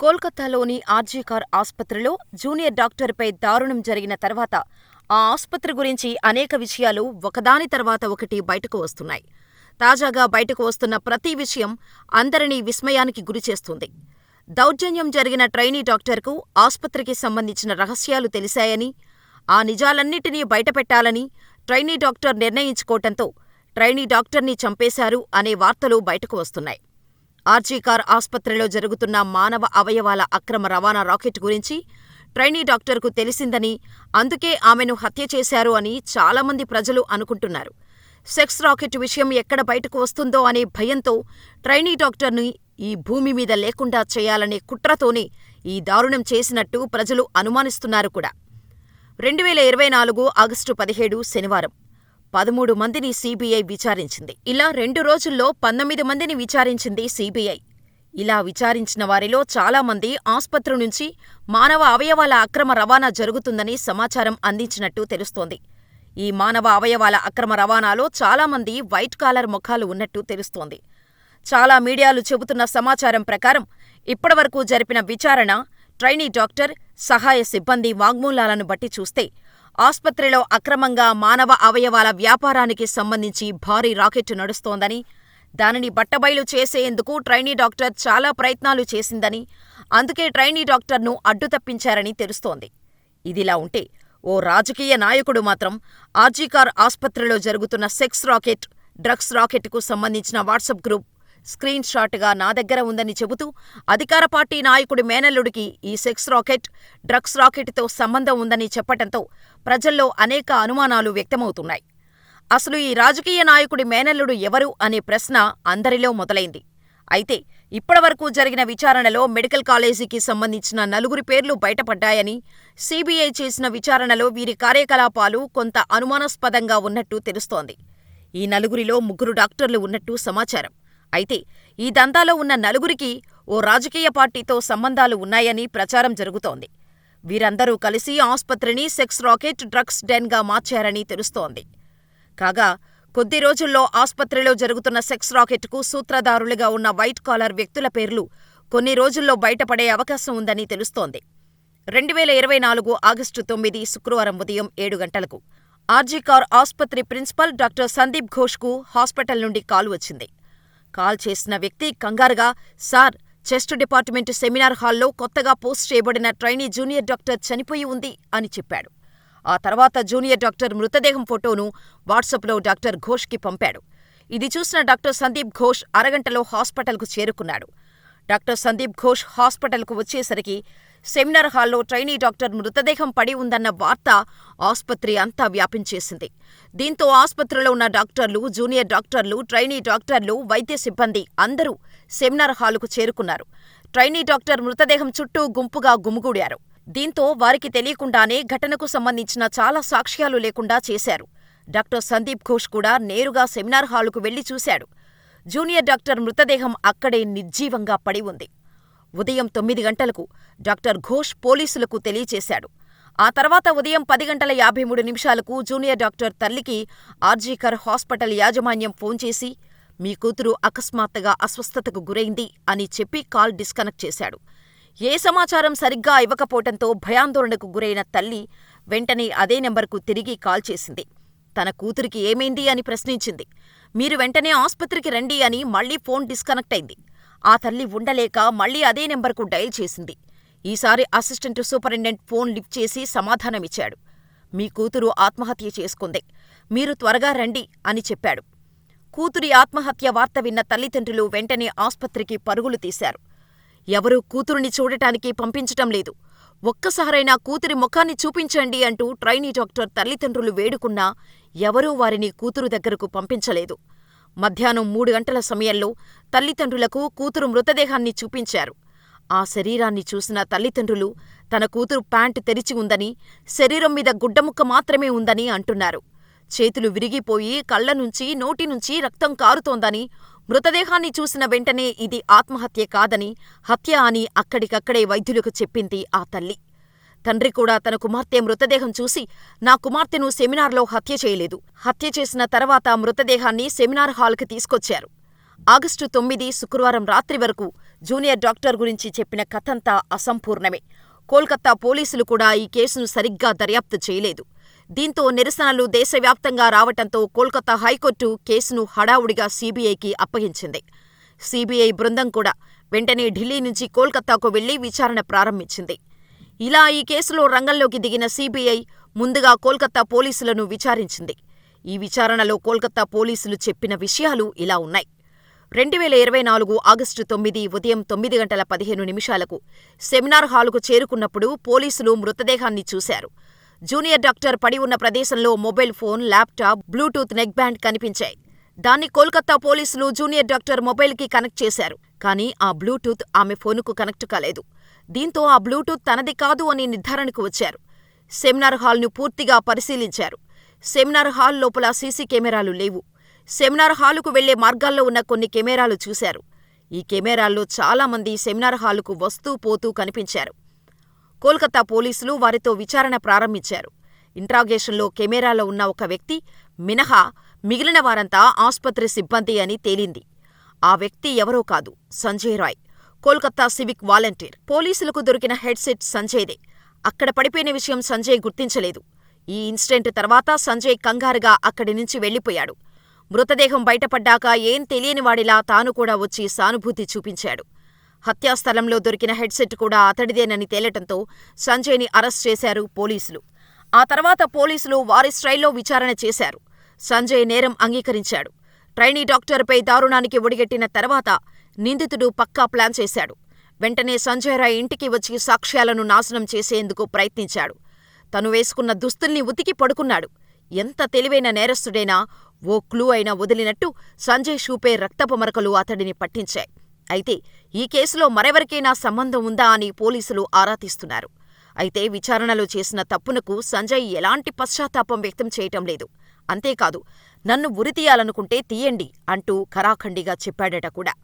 కోల్కతాలోని ఆర్జీకార్ ఆస్పత్రిలో జూనియర్ డాక్టర్పై దారుణం జరిగిన తర్వాత ఆ ఆస్పత్రి గురించి అనేక విషయాలు ఒకదాని తర్వాత ఒకటి బయటకు వస్తున్నాయి. తాజాగా బయటకు వస్తున్న ప్రతి విషయం అందరినీ విస్మయానికి గురిచేస్తుంది. దౌర్జన్యం జరిగిన ట్రైనీ డాక్టర్కు ఆస్పత్రికి సంబంధించిన రహస్యాలు తెలిశాయని, ఆ నిజాలన్నిటినీ బయటపెట్టాలని ట్రైనీ డాక్టర్ నిర్ణయించుకోవటంతో ట్రైనీ డాక్టర్ని చంపేశారు అనే వార్తలు బయటకు వస్తున్నాయి. ఆర్జీకార్ ఆస్పత్రిలో జరుగుతున్న మానవ అవయవాల అక్రమ రవాణా రాకెట్ గురించి ట్రైనీ డాక్టర్కు తెలిసిందని, అందుకే ఆమెను హత్య చేశారు అని చాలామంది ప్రజలు అనుకుంటున్నారు. సెక్స్ రాకెట్ విషయం ఎక్కడ బయటకు వస్తుందో అనే భయంతో ట్రైనీ డాక్టర్ని ఈ భూమి మీద లేకుండా చేయాలనే కుట్రతోనే ఈ దారుణం చేసినట్టు ప్రజలు అనుమానిస్తున్నారు కూడా. రెండువేల ఇరవై నాలుగు ఆగస్టు పదిహేడు శనివారం పదమూడు మందిని సీబీఐ విచారించింది. ఇలా రెండు రోజుల్లో పంతొమ్మిది మందిని విచారించింది సీబీఐ. ఇలా విచారించిన వారిలో చాలామంది ఆస్పత్రి నుంచి మానవ అవయవాల అక్రమ రవాణా జరుగుతుందని సమాచారం అందించినట్టు తెలుస్తోంది. ఈ మానవ అవయవాల అక్రమ రవాణాలో చాలామంది వైట్ కాలర్ ముఖాలు ఉన్నట్టు తెలుస్తోంది. చాలా మీడియాలు చెబుతున్న సమాచారం ప్రకారం ఇప్పటివరకు జరిపిన విచారణ, ట్రైనీ డాక్టర్, సహాయ సిబ్బంది వాంగ్మూలాలను బట్టి చూస్తే ఆస్పత్రిలో అక్రమంగా మానవ అవయవాల వ్యాపారానికి సంబంధించి భారీ రాకెట్ నడుస్తోందని, దానిని బట్టబయలు చేసేందుకు ట్రైనీ డాక్టర్ చాలా ప్రయత్నాలు చేసిందని, అందుకే ట్రైనీ డాక్టర్ను అడ్డుతప్పించారని తెలుస్తోంది. ఇదిలా ఉంటే ఓ రాజకీయ నాయకుడు మాత్రం ఆర్జీకార్ ఆస్పత్రిలో జరుగుతున్న సెక్స్ రాకెట్, డ్రగ్స్ రాకెట్కు సంబంధించిన వాట్సాప్ గ్రూప్ స్క్రీన్ షాట్గా నా దగ్గర ఉందని చెబుతూ అధికార పార్టీ నాయకుడి మేనల్లుడికి ఈ సెక్స్ రాకెట్, డ్రగ్స్ రాకెట్తో సంబంధం ఉందని చెప్పటంతో ప్రజల్లో అనేక అనుమానాలు వ్యక్తమవుతున్నాయి. అసలు ఈ రాజకీయ నాయకుడి మేనల్లుడు ఎవరు అనే ప్రశ్న అందరిలో మొదలైంది. అయితే ఇప్పటివరకు జరిగిన విచారణలో మెడికల్ కాలేజీకి సంబంధించిన నలుగురి పేర్లు బయటపడ్డాయని, సీబీఐ చేసిన విచారణలో వీరి కార్యకలాపాలు కొంత అనుమానాస్పదంగా ఉన్నట్టు తెలుస్తోంది. ఈ నలుగురిలో ముగ్గురు డాక్టర్లు ఉన్నట్టు సమాచారం. అయితే ఈ దందాలో ఉన్న నలుగురికి ఓ రాజకీయ పార్టీతో సంబంధాలు ఉన్నాయని ప్రచారం జరుగుతోంది. వీరందరూ కలిసి ఆస్పత్రిని సెక్స్ రాకెట్, డ్రగ్స్ డెన్గా మార్చారని తెలుస్తోంది. కాగా కొద్ది రోజుల్లో ఆస్పత్రిలో జరుగుతున్న సెక్స్ రాకెట్కు సూత్రధారులుగా ఉన్న వైట్ కాలర్ వ్యక్తుల పేర్లు కొన్ని రోజుల్లో బయటపడే అవకాశం ఉందని తెలుస్తోంది. రెండువేల ఇరవై నాలుగు ఆగస్టు తొమ్మిది శుక్రవారం ఉదయం ఏడు గంటలకు ఆర్జీకార్ ఆస్పత్రి ప్రిన్సిపల్ డాక్టర్ సందీప్ ఘోష్కు హాస్పిటల్ నుండి కాల్ వచ్చింది. కాల్ చేసిన వ్యక్తి కంగారుగా సార్ చెస్ట్ డిపార్ట్మెంట్ సెమినార్ హాల్లో కొత్తగా పోస్ట్ చేయబడిన ట్రైనీ జూనియర్ డాక్టర్ చనిపోయి ఉంది అని చెప్పాడు. ఆ తర్వాత జూనియర్ డాక్టర్ మృతదేహం ఫోటోను వాట్సాప్లో డాక్టర్ ఘోష్కి పంపాడు. ఇది చూసిన డాక్టర్ సందీప్ ఘోష్ అరగంటలో హాస్పిటల్కు చేరుకున్నాడు. డాక్టర్ సందీప్ ఘోష్ హాస్పిటల్కు వచ్చేసరికి సెమినార్ హాల్లో ట్రైనీ డాక్టర్ మృతదేహం పడి ఉందన్న వార్త ఆస్పత్రి అంతా వ్యాపించేసింది. దీంతో ఆస్పత్రిలో ఉన్న డాక్టర్లు, జూనియర్ డాక్టర్లు, ట్రైనీ డాక్టర్లు, వైద్య సిబ్బంది అందరూ సెమినార్ హాలుకు చేరుకున్నారు. ట్రైనీ డాక్టర్ మృతదేహం చుట్టూ గుంపుగా గుమిగూడారు. దీంతో వారికి తెలియకుండానే ఘటనకు సంబంధించిన చాలా సాక్ష్యాలు లేకుండా చేశారు. డాక్టర్ సందీప్ ఘోష్ కూడా నేరుగా సెమినార్ హాలుకు వెళ్ళి చూశాడు. జూనియర్ డాక్టర్ మృతదేహం అక్కడే నిర్జీవంగా పడి ఉంది. ఉదయం తొమ్మిది గంటలకు డాక్టర్ ఘోష్ పోలీసులకు తెలియచేశాడు. ఆ తర్వాత ఉదయం పది గంటల యాభై మూడు నిమిషాలకు జూనియర్ డాక్టర్ తల్లికి ఆర్జీకర్ హాస్పిటల్ యాజమాన్యం ఫోన్ చేసి మీ కూతురు అకస్మాత్తుగా అస్వస్థతకు గురైంది అని చెప్పి కాల్ డిస్కనెక్ట్ చేశాడు. ఏ సమాచారం సరిగ్గా ఇవ్వకపోవటంతో భయాందోళనకు గురైన తల్లి వెంటనే అదే నెంబర్కు తిరిగి కాల్ చేసింది. తన కూతురికి ఏమైంది అని ప్రశ్నించింది. మీరు వెంటనే ఆస్పత్రికి రండి అని మళ్ళీ ఫోన్ డిస్కనెక్ట్ అయింది. ఆ తల్లి ఉండలేక మళ్ళీ అదే నెంబర్కు డయల్ చేసింది. ఈసారి అసిస్టెంట్ సూపరింటెండెంట్ ఫోన్ లిఫ్ట్ చేసి సమాధానమిచ్చాడు. మీ కూతురు ఆత్మహత్య చేసుకుంది. మీరు త్వరగా రండి అని చెప్పాడు. కూతురి ఆత్మహత్య వార్త విన్న తల్లిదండ్రులు వెంటనే ఆస్పత్రికి పరుగులు తీశారు. ఎవరూ కూతురుని చూడటానికి పంపించటం లేదు. ఒక్కసారైనా కూతురి ముఖాన్ని చూపించండి అంటూ ట్రైనీ డాక్టర్ తల్లిదండ్రులు వేడుకున్నా ఎవరూ వారిని కూతురు దగ్గరకు పంపించలేదు. మధ్యాహ్నం మూడు గంటల సమయంలో తల్లిదండ్రులకు కూతురు మృతదేహాన్ని చూపించారు. ఆ శరీరాన్ని చూసిన తల్లిదండ్రులు తన కూతురు ప్యాంటు తెరిచి ఉందని, శరీరం మీద గుడ్డముక్క మాత్రమే ఉందని అంటున్నారు. చేతులు విరిగిపోయి కళ్ళనుంచి, నోటినుంచి రక్తం కారుతోందని, మృతదేహాన్ని చూసిన వెంటనే ఇది ఆత్మహత్య కాదని, హత్య అని అక్కడికక్కడే వైద్యులకు చెప్పింది ఆ తల్లి. తండ్రి కూడా తన కుమార్తె మృతదేహం చూసి నా కుమార్తెను సెమినార్లో హత్య చేయలేదు. హత్య చేసిన తర్వాత మృతదేహాన్ని సెమినార్ హాల్కి తీసుకొచ్చారు. ఆగస్టు తొమ్మిది శుక్రవారం రాత్రి వరకు జూనియర్ డాక్టర్ గురించి చెప్పిన కథంతా అసంపూర్ణమే. కోల్కతా పోలీసులు కూడా ఈ కేసును సరిగ్గా దర్యాప్తు చేయలేదు. దీంతో నిరసనలు దేశవ్యాప్తంగా రావటంతో కోల్కతా హైకోర్టు కేసును హడావుడిగా సీబీఐకి అప్పగించింది. సీబీఐ బృందం కూడా వెంటనే ఢిల్లీ నుంచి కోల్కతాకు వెళ్ళి విచారణ ప్రారంభించింది. ఇలా ఈ కేసులో రంగంలోకి దిగిన సీబీఐ ముందుగా కోల్కతా పోలీసులను విచారించింది. ఈ విచారణలో కోల్కతా పోలీసులు చెప్పిన విషయాలు ఇలా ఉన్నాయి. రెండువేల ఇరవై నాలుగు ఆగస్టు తొమ్మిది ఉదయం తొమ్మిది గంటల పదిహేను నిమిషాలకు సెమినార్ హాలుకు చేరుకున్నప్పుడు పోలీసులు మృతదేహాన్ని చూశారు. జూనియర్ డాక్టర్ పడి ఉన్న ప్రదేశంలో mobile phone, laptop, bluetooth neck band కనిపించాయి. దాన్ని కోల్కతా పోలీసులు జూనియర్ డాక్టర్ మొబైల్కి కనెక్ట్ చేశారు. కానీ ఆ బ్లూటూత్ ఆమె ఫోనుకు కనెక్ట్ కాలేదు. దీంతో ఆ బ్లూటూత్ తనది కాదు అని నిర్ధారణకు వచ్చారు. సెమినార్ హాల్ను పూర్తిగా పరిశీలించారు. సెమినార్ హాల్ లోపల సీసీ కెమెరాలు లేవు. సెమినార్ హాలుకు వెళ్ళే మార్గాల్లో ఉన్న కొన్ని కెమెరాలు చూశారు. ఈ కెమెరాల్లో చాలామంది సెమినార్ హాలుకు వస్తూ పోతూ కనిపించారు. కోల్కతా పోలీసులు వారితో విచారణ ప్రారంభించారు. ఇంట్రాగేషన్లో కెమెరాలో ఉన్న ఒక వ్యక్తి మినహా మిగిలిన వారంతా ఆస్పత్రి సిబ్బంది అని తేలింది. ఆ వ్యక్తి ఎవరో కాదు సంజయ్ రాయ్, కోల్కతా సివిక్ వాలంటీర్. పోలీసులకు దొరికిన హెడ్సెట్ సంజయ్దే. అక్కడ పడిపోయిన విషయం సంజయ్ గుర్తించలేదు. ఈ ఇన్సిడెంట్ తర్వాత సంజయ్ కంగారుగా అక్కడి నుంచి వెళ్ళిపోయాడు. మృతదేహం బయటపడ్డాక ఏం తెలియనివాడిలా తాను కూడా వచ్చి సానుభూతి చూపించాడు. హత్యాస్థలంలో దొరికిన హెడ్సెట్ కూడా అతడిదేనని తేలటంతో సంజయ్ని అరెస్ట్ చేశారు పోలీసులు. ఆ తర్వాత పోలీసులు వారి స్టైల్లో విచారణ చేశారు. సంజయ్ నేరం అంగీకరించాడు. ట్రైనీ డాక్టర్పై దారుణానికి ఒడిగట్టిన తర్వాత నిందితుడు పక్కా ప్లాన్ చేశాడు. వెంటనే సంజయ్ రాయ్ ఇంటికి వచ్చి సాక్ష్యాలను నాశనం చేసేందుకు ప్రయత్నించాడు. తను వేసుకున్న దుస్తుల్ని ఉతికి పడుకున్నాడు. ఎంత తెలివైన నేరస్తుడైనా ఓ క్లూ అయినా వదిలినట్టు సంజయ్ షూపే రక్తపు మరకలు అతడిని పట్టించాయి. అయితే ఈ కేసులో మరెవరికైనా సంబంధం ఉందా అని పోలీసులు ఆరా తీస్తున్నారు. అయితే విచారణలో చేసిన తప్పునకు సంజయ్ ఎలాంటి పశ్చాత్తాపం వ్యక్తం చేయటం లేదు. అంతేకాదు నన్ను ఉరితీయాలనుకుంటే తీయండి అంటూ ఖరాఖండిగా చెప్పాడట కూడా.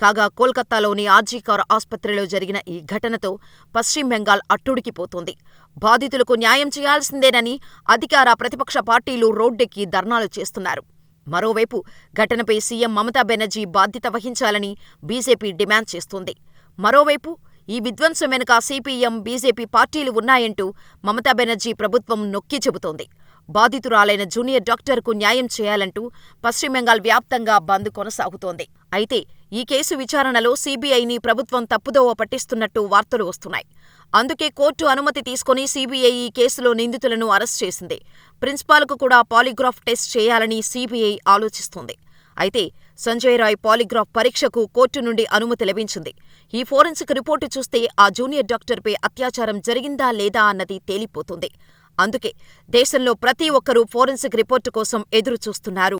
కాగా కోల్కతాలోని ఆర్జీకర్ ఆస్పత్రిలో జరిగిన ఈ ఘటనతో పశ్చిమ బెంగాల్ అట్టుడికిపోతోంది. బాధితులకు న్యాయం చేయాల్సిందేనని అధికార, ప్రతిపక్ష పార్టీలు రోడ్డెక్కి ధర్నాలు చేస్తున్నారు. మరోవైపు ఘటనపై సీఎం మమతా బెనర్జీ బాధ్యత వహించాలని బీజేపీ డిమాండ్ చేస్తోంది. మరోవైపు ఈ విధ్వంసం వెనుక సీపీఎం, బీజేపీ పార్టీలు ఉన్నాయంటూ మమతా బెనర్జీ ప్రభుత్వం నొక్కి చెబుతోంది. బాధితురాలైన జూనియర్ డాక్టర్కు న్యాయం చేయాలంటూ పశ్చిమ బెంగాల్ వ్యాప్తంగా బంద్ కొనసాగుతోంది. అయితే ఈ కేసు విచారణలో సీబీఐని ప్రభుత్వం తప్పుదోవ పట్టిస్తున్నట్టు వార్తలు వస్తున్నాయి. అందుకే కోర్టు అనుమతి తీసుకుని సీబీఐ ఈ కేసులో నిందితులను అరెస్ట్ చేసింది. ప్రిన్సిపాల్కు కూడా పాలిగ్రాఫ్ టెస్ట్ చేయాలని సీబీఐ ఆలోచిస్తోంది. అయితే సంజయ్ రాయ్ పాలిగ్రాఫ్ పరీక్షకు కోర్టు నుండి అనుమతి లభించింది. ఈ ఫోరెన్సిక్ రిపోర్టు చూస్తే ఆ జూనియర్ డాక్టర్పై అత్యాచారం జరిగిందా లేదా అన్నది తేలిపోతుంది. అందుకే దేశంలో ప్రతి ఒక్కరూ ఫోరెన్సిక్ రిపోర్టు కోసం ఎదురు చూస్తున్నారు.